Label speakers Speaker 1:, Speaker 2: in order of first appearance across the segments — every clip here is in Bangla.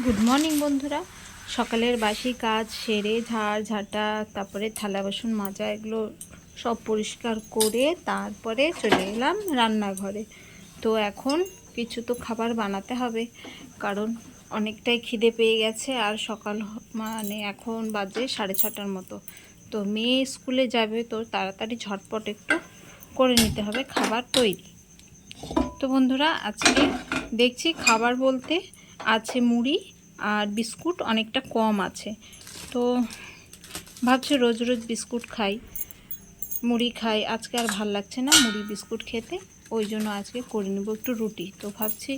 Speaker 1: গুড মর্নিং বন্ধুরা। সকালের বাসি কাজ সেরে ঝাড়, ঝাঁটা, তারপরে থালা, বাসন মাজা, এগুলো সব পরিষ্কার করে তারপরে চলে এলাম রান্নাঘরে। তো এখন কিছু তো খাবার বানাতে হবে, কারণ অনেকটাই খিদে পেয়ে গেছে, আর সকাল মানে এখন বাজে সাড়ে ছটার মতো। তো মেয়ে স্কুলে যাবে, তো তাড়াতাড়ি ঝটপট একটু করে নিতে হবে খাবার তৈরি। তো বন্ধুরা, আজকে দেখছি খাবার বলতে আছে মুড়ি আর বিস্কুট অনেকটা কম আছে। তো ভাবছি রোজ রোজ বিস্কুট খাই, মুড়ি খাই। আজকে আর ভালো লাগছে না মুড়ি বিস্কুট খেতে, ওই জন্য আজকে করে নেব একটু রুটি। তো ভাবছি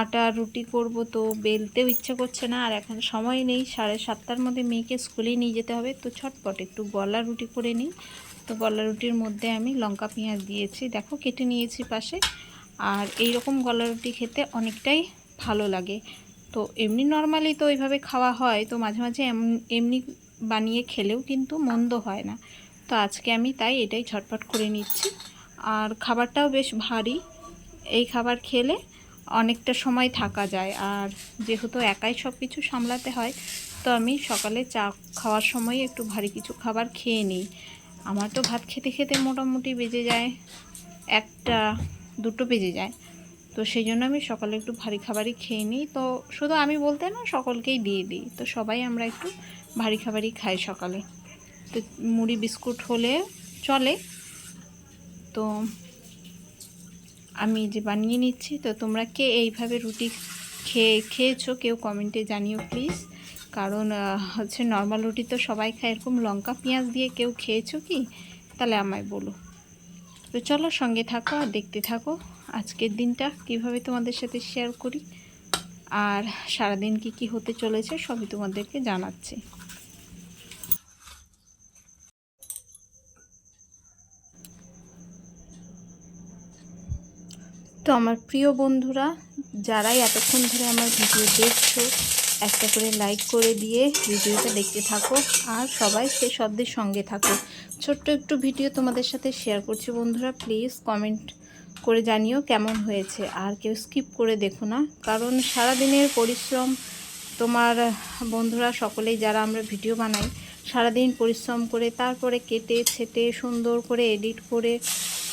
Speaker 1: আটা রুটি করব, তো বেলতেও ইচ্ছে করছে না। আর এখন সময় নেই, সাড়ে সাতটার মধ্যে মেয়েকে স্কুলেই নিয়ে যেতে হবে। তো ছটপট একটু গলা রুটি করে নিই। তো গলা রুটির মধ্যে আমি লঙ্কা পেঁয়াজ দিয়েছি। দেখো কেটে নিয়েছি পাশে। আর এই রকম গলা রুটি খেতে অনেকটাই ভালো লাগে। তো এমনি নর্মালি তো এইভাবে খাওয়া হয়, তো মাঝে মাঝে এম- এমনি বানিয়ে খেলেও কিন্তু মন্দ হয় না। তো আজকে আমি তাই এটাই ঝটপট করে নিচ্ছি। আর খাবারটাও বেশ ভারী। এই খাবার খেলে অনেকটা সময় থাকা যায়। আর যেহেতু একাই সব কিছু সামলাতে হয়, তো আমি সকালে চা খাওয়ার সময় একটু ভারী কিছু খাবার খেয়ে নিই। আমার তো ভাত খেতে খেতে মোটামুটি বেজে যায়, একটা দুটো বেজে যায়। তো সেই জন্য আমি সকালে একটু ভারী খাবারই খেয়ে নিই। তো শুধু আমি বলতে না, সকলকেই দিয়ে দিই। তো সবাই আমরা একটু ভারী খাবারই খাই সকালে। তো মুড়ি, বিস্কুট হলে চলে। তো আমি যে বানিয়ে নিচ্ছি, তো তোমরা কে এইভাবে রুটি খেয়ে, খেয়েছো কেউ কমেন্টে জানিও প্লিজ। কারণ হচ্ছে নর্মাল রুটি তো সবাই খায়, এরকম লঙ্কা, পেঁয়াজ দিয়ে কেউ খেয়েছো কি? তাহলে আমায় বলো। তো চলো সঙ্গে থাকো আর দেখতে থাকো। আজকের দিনটা কীভাবে তোমাদের সাথে শেয়ার করি আর সারাদিন কি কি হতে চলেছে সবই তোমাদেরকে জানাচ্ছি। তো আমার প্রিয় বন্ধুরা, যারাই এতক্ষণ ধরে আমার ভিডিও দেখছ, একটা করে লাইক করে দিয়ে ভিডিওটা দেখতে থাকো আর সবাই সে শব্দের সঙ্গে থাকো। ছোট্ট একটু ভিডিও তোমাদের সাথে শেয়ার করছি বন্ধুরা প্লিজ কমেন্ট করে জানিও কেমন হয়েছে। আর কেউ স্কিপ করে দেখো না, কারণ সারাদিনের পরিশ্রম তোমার বন্ধুরা সকলেই যারা আমরা ভিডিও বানাই, সারাদিন পরিশ্রম করে তারপরে কেটে ছেটে সুন্দর করে এডিট করে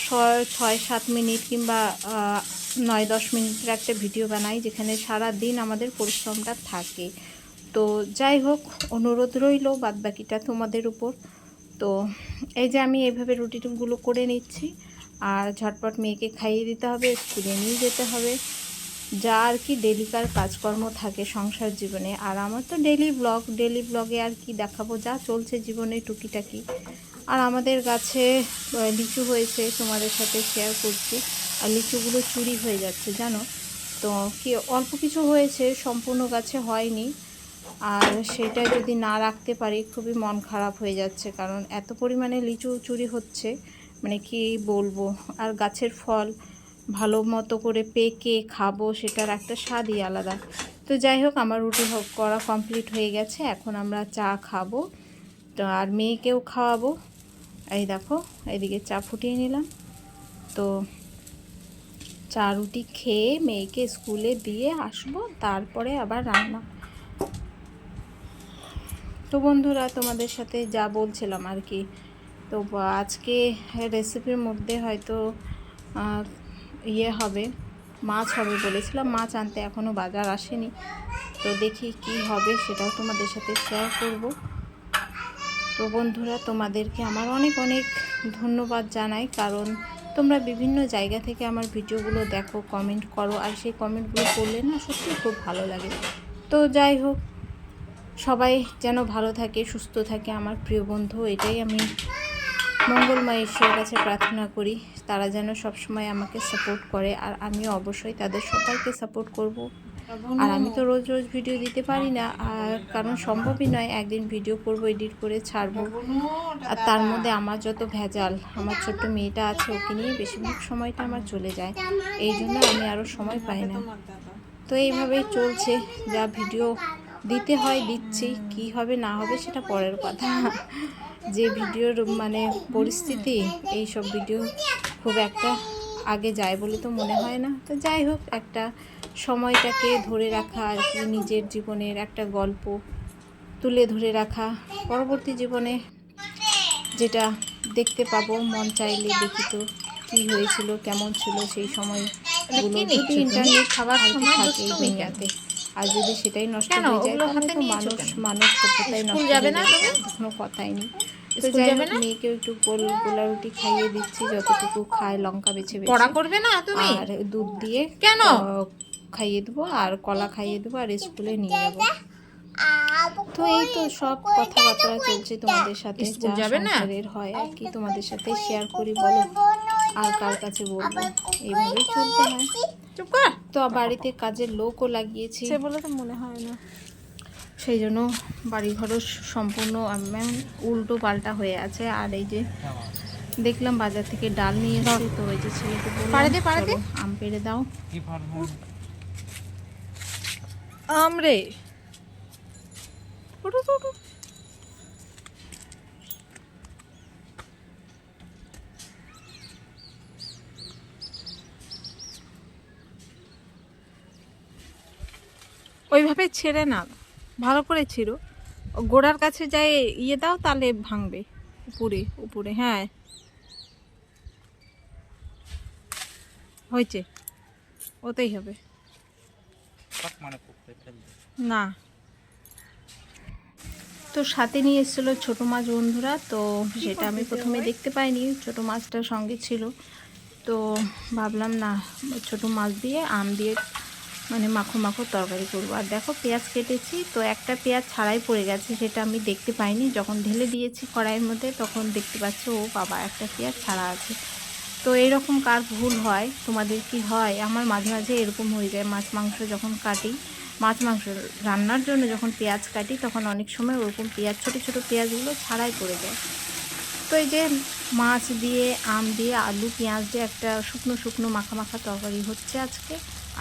Speaker 1: ছয় ছয়, সাত মিনিট কিংবা নয়, দশ মিনিটের একটা ভিডিও বানাই, যেখানে সারা দিন আমাদের পরিশ্রমটা থাকে। তো যাই হোক, অনুরোধ রইল বাদবাকিটা তোমাদের উপর। তো এই যে আমি এইভাবে রুটিনগুলো করে নিচ্ছি। আর ঝটপট মেয়েকে খাইয়ে দিতে হবে স্কুলে নিয়ে যেতে হবে। যা আর কি ডেলিকার কাজকর্ম থাকে সংসার জীবনে। আর আমার তো ডেলি ব্লগ ডেলি ব্লগে আর কি দেখাবো, যা চলছে জীবনে টুকিটাকি। আর আমাদের গাছে লিচু হয়েছে, তোমাদের সাথে শেয়ার করছি। আর লিচুগুলো চুরি হয়ে যাচ্ছে, জানো? তো কি অল্প কিছু হয়েছে, সম্পূর্ণ গাছে হয়নি। আর সেটা যদি না রাখতে পারি, খুবই মন খারাপ হয়ে যাচ্ছে, কারণ এত পরিমাণে লিচু চুরি হচ্ছে। মানে কি বলব? আর গাছের ফল ভালো মতো করে পেকে খাব, সেটার একটা স্বাদই আলাদা। তো যাই হোক, আমার রুটি হোক করা কমপ্লিট হয়ে গেছে। এখন আমরা চা খাব। তো আর মেয়েকেও খাওয়াবো। এই দেখো, এদিকে চা ফুটিয়ে নিলাম। তো চা রুটি খেয়ে মেয়েকে স্কুলে দিয়ে আসব, তারপরে আবার রান্না। তো বন্ধুরা, তোমাদের সাথে যা বলছিলাম আর কি তো আজকে রেসিপির মধ্যে হয়তো ইয়ে হবে, মাছ হবে বলেছিলাম, মাছ আনতে এখনও বাজার আসেনি। তো দেখি কি হবে, সেটাও তোমাদের সাথে শেয়ার করব। তো বন্ধুরা, তোমাদেরকে আমার অনেক অনেক ধন্যবাদ জানাই, কারণ তোমরা বিভিন্ন জায়গা থেকে আমার ভিডিওগুলো দেখো কমেন্ট করো, আর সেই কমেন্টগুলো করলে না সত্যি খুব ভালো লাগে। তো যাই হোক, সবাই যেন ভালো থাকে, সুস্থ থাকে, আমার প্রিয় বন্ধু, এটাই আমি মঙ্গলময় ঈশ্বরের কাছে প্রার্থনা করি, তারা যেন সবসময় আমাকে সাপোর্ট করে, আর আমিও অবশ্যই তাদের সবাইকে সাপোর্ট করব। আর আমি তো রোজ রোজ ভিডিও দিতে পারি না, আর কারণ সম্ভবই নয় একদিন ভিডিও করব এডিট করে ছাড়বো। আর তার মধ্যে আমার যত ভেজাল, আমার ছোট্ট মেয়েটা আছে, ওকে নিয়ে বেশিরভাগ সময়টা আমার চলে যায়। এই জন্য আমি আরও সময় পাই না। তো এইভাবেই চলছে, যা ভিডিও দিতে হয় দিচ্ছি, কি হবে না হবে সেটা পরের কথা। যে ভিডিওর মানে পরিস্থিতি এই সব ভিডিও খুব একটা আগে যায় বলে তো মনে হয় না। তো যাই হোক একটা সময়টাকে ধরে রাখা আর কি নিজের জীবনের একটা গল্প তুলে ধরে রাখা। পরবর্তী জীবনে যেটা দেখতে পাবো মন চাইলে দেখি তো কী হয়েছিল কেমন ছিল সেই সময় ইন্টারনেট
Speaker 2: খাবার সময় দুষ্টুমি
Speaker 1: দুনিয়াতে। আর যদি সেটাই নষ্ট হয়ে যায় তাহলে তো মানুষ? মানব সভ্যতাই নষ্ট
Speaker 2: যাবে না
Speaker 1: কোনো কথাই নেই। তো যাই হোক
Speaker 2: না?
Speaker 1: মেয়েকেও একটু গোল গোলা রুটি খাইয়ে দিচ্ছি যতটুকু খায় লঙ্কা বেছে বেছে।
Speaker 2: পড়া করবে না তুমি?
Speaker 1: আর দুধ দিয়ে
Speaker 2: কেন?
Speaker 1: খাইয়ে দেবো আর কলা খাইয়ে দেবো আর স্কুলে নিয়ে যাব। তো এই তো সব কথাবার্তা চলছে তোমাদের সাথে যা
Speaker 2: যাবে না?
Speaker 1: সংসারের হয় আর কি তোমাদের সাথে শেয়ার করি বলো। আর কার কাছে বলব? এইভাবেই চলতে হয়।
Speaker 2: চুপ কর।
Speaker 1: তো বাড়িতে কাজের লোকও লাগিয়েছি।
Speaker 2: সে বলে তো মনে হয় না।
Speaker 1: সেই জন্য বাড়িঘরও সম্পূর্ণ উল্টো পাল্টা হয়ে আছে। আর এই যে দেখলাম বাজার থেকে ডাল নিয়ে এসেছে তো ওই যে ছেলেকে
Speaker 2: পাড়ে দে, পাড়ে দে।
Speaker 1: আম পেড়ে দাও।
Speaker 2: আমরে ওঠো ওইভাবে ছেড়ে না। ভালো করে ছিড়ো। গোড়ার কাছে যাই ইয়ে দাও তাহলে ভাঙবে। উপরে উপরে হ্যাঁ। হয়েছে। ওতেই হবে। না।
Speaker 1: তো সাথে নিয়ে এসেছিল ছোটো মাছ বন্ধুরা তো সেটা আমি প্রথমে দেখতে পাইনি। ছোটো মাছটা সঙ্গে ছিল। তো ভাবলাম না ছোটো মাছ দিয়ে আম দিয়ে মানে মাখো মাখো তরকারি করব। আর দেখো পেঁয়াজ কেটেছি, তো একটা পেঁয়াজ ছাড়াই পড়ে গেছে, সেটা আমি দেখতে পাইনি। যখন ঢেলে দিয়েছি কড়াইয়ের মধ্যে, তখন দেখতে পাচ্ছি, ও বাবা, একটা পেঁয়াজ ছাড়া আছে। তো এইরকম কার ভুল হয়, তোমাদের কি হয়? আমার মাঝে মাঝে এরকম হয়ে যায়, মাছ মাংস যখন কাটি, মাছ মাংস রান্নার জন্য যখন পেঁয়াজ কাটি, তখন অনেক সময় ওরকম পেঁয়াজ, ছোটো ছোটো পেঁয়াজগুলো ছাড়াই পড়ে যায়। তো এই যে মাছ দিয়ে, আম দিয়ে, আলু, পেঁয়াজ দিয়ে একটা শুকনো শুকনো মাখা মাখা তরকারি হচ্ছে আজকে।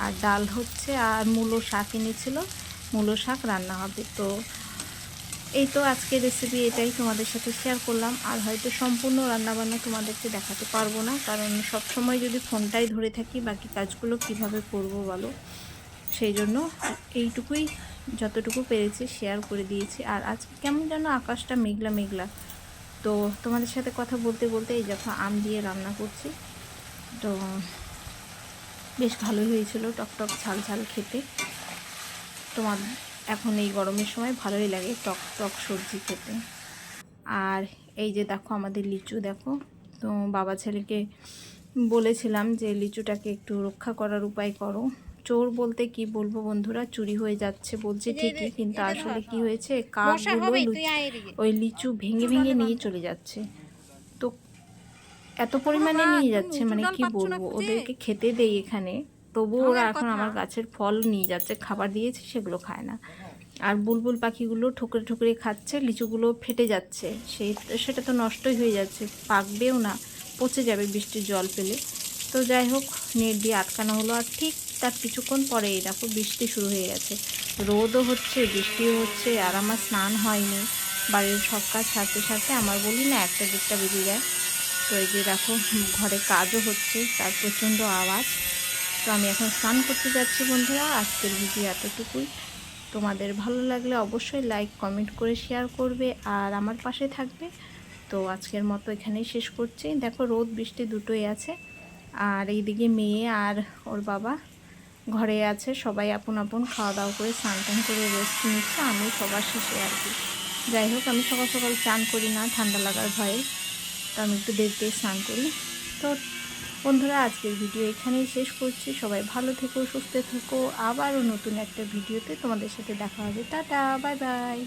Speaker 1: আর ডাল হচ্ছে আর মূলো শাক এনেছিল। মূলো শাক রান্না হবে। তো এই তো আজকের রেসিপি এটাই তোমাদের সাথে শেয়ার করলাম। আর হয়তো সম্পূর্ণ রান্নাবান্না তোমাদেরকে দেখাতে পারব না। কারণ সব সময় যদি ফোনটাই ধরে থাকি, বাকি কাজগুলো কীভাবে করব বলো? সেই জন্য এইটুকুই যতটুকু পেরেছি শেয়ার করে দিয়েছি। আর আজকে কেমন যেন আকাশটা মেঘলা মেঘলা। তো তোমাদের সাথে কথা বলতে বলতে এই যখন আম দিয়ে রান্না করছি। তো বেশ ভালোই হয়েছিল টকটক ঝাল ঝাল খেতে। তোমার এখন এই গরমের সময় ভালোই লাগে টক টক সবজি খেতে। আর এই যে দেখো আমাদের লিচু দেখো। তো বাবা ছেলেকে বলেছিলাম যে লিচুটাকে একটু রক্ষা করার উপায় করো। চোর বলতে কি বলব বন্ধুরা? চুরি হয়ে যাচ্ছে বলছে ঠিকই কিন্তু আসলে কি হয়েছে? কাকগুলো ওই লিচু ভেঙে ভেঙে নিয়ে চলে যাচ্ছে। এত পরিমাণে নিয়ে যাচ্ছে মানে কি বলব? ওদেরকে খেতে দেই এখানে। তবু ওরা এখন আমার গাছের ফল নিয়ে যাচ্ছে খাবার দিয়েছি সেগুলো খায় না। আর বুলবুল পাখিগুলো ঠুকরে ঠুকরে খাচ্ছে লিচুগুলো ফেটে যাচ্ছে। সেই সেটা তো নষ্টই হয়ে যাচ্ছে পাকবেও না পচে যাবে বৃষ্টির জল পেলে। তো যাই হোক নেট দিয়ে আটকানো হলো আর ঠিক তার কিছুক্ষণ পরে এই দেখো বৃষ্টি শুরু হয়ে গেছে। রোদও হচ্ছে বৃষ্টিও হচ্ছে আর আমার স্নান হয়নি। বাড়ির সব কাজ সারতে সারতে আমার বলি না একটা দিকটা বেজে যায়। তো এই যে দেখো, ঘরে কাজও হচ্ছে, তার প্রচণ্ড আওয়াজ। তো আমি এখন স্নান করতে যাচ্ছি বন্ধুরা, আজকের ভিডিও এতটুকুই। তোমাদের ভালো লাগলে অবশ্যই লাইক কমেন্ট করে শেয়ার করবে আর আমার পাশে থাকবে। তো আজকের মতো এখানেই শেষ করছি। দেখো রোদ, বৃষ্টি দুটোই আছে। আর এইদিকে মেয়ে আর ওর বাবা ঘরে আছে। সবাই আপন আপন খাওয়া দাওয়া করে স্নান টান করে রেস্ট নিচ্ছে। আমি সবার শেষে আর কি। যাই হোক, আমি সকাল সকাল চান করি না, ঠান্ডা লাগার ভয়ে। তো আমি একটু দেখতে স্নান করি তো বন্ধুরা, আজকের ভিডিও এখানেই শেষ করছি। সবাই ভালো থেকো, সুস্থ থেকো। আবারও নতুন একটা ভিডিওতে তোমাদের সাথে দেখা হবে। Tata, bye bye.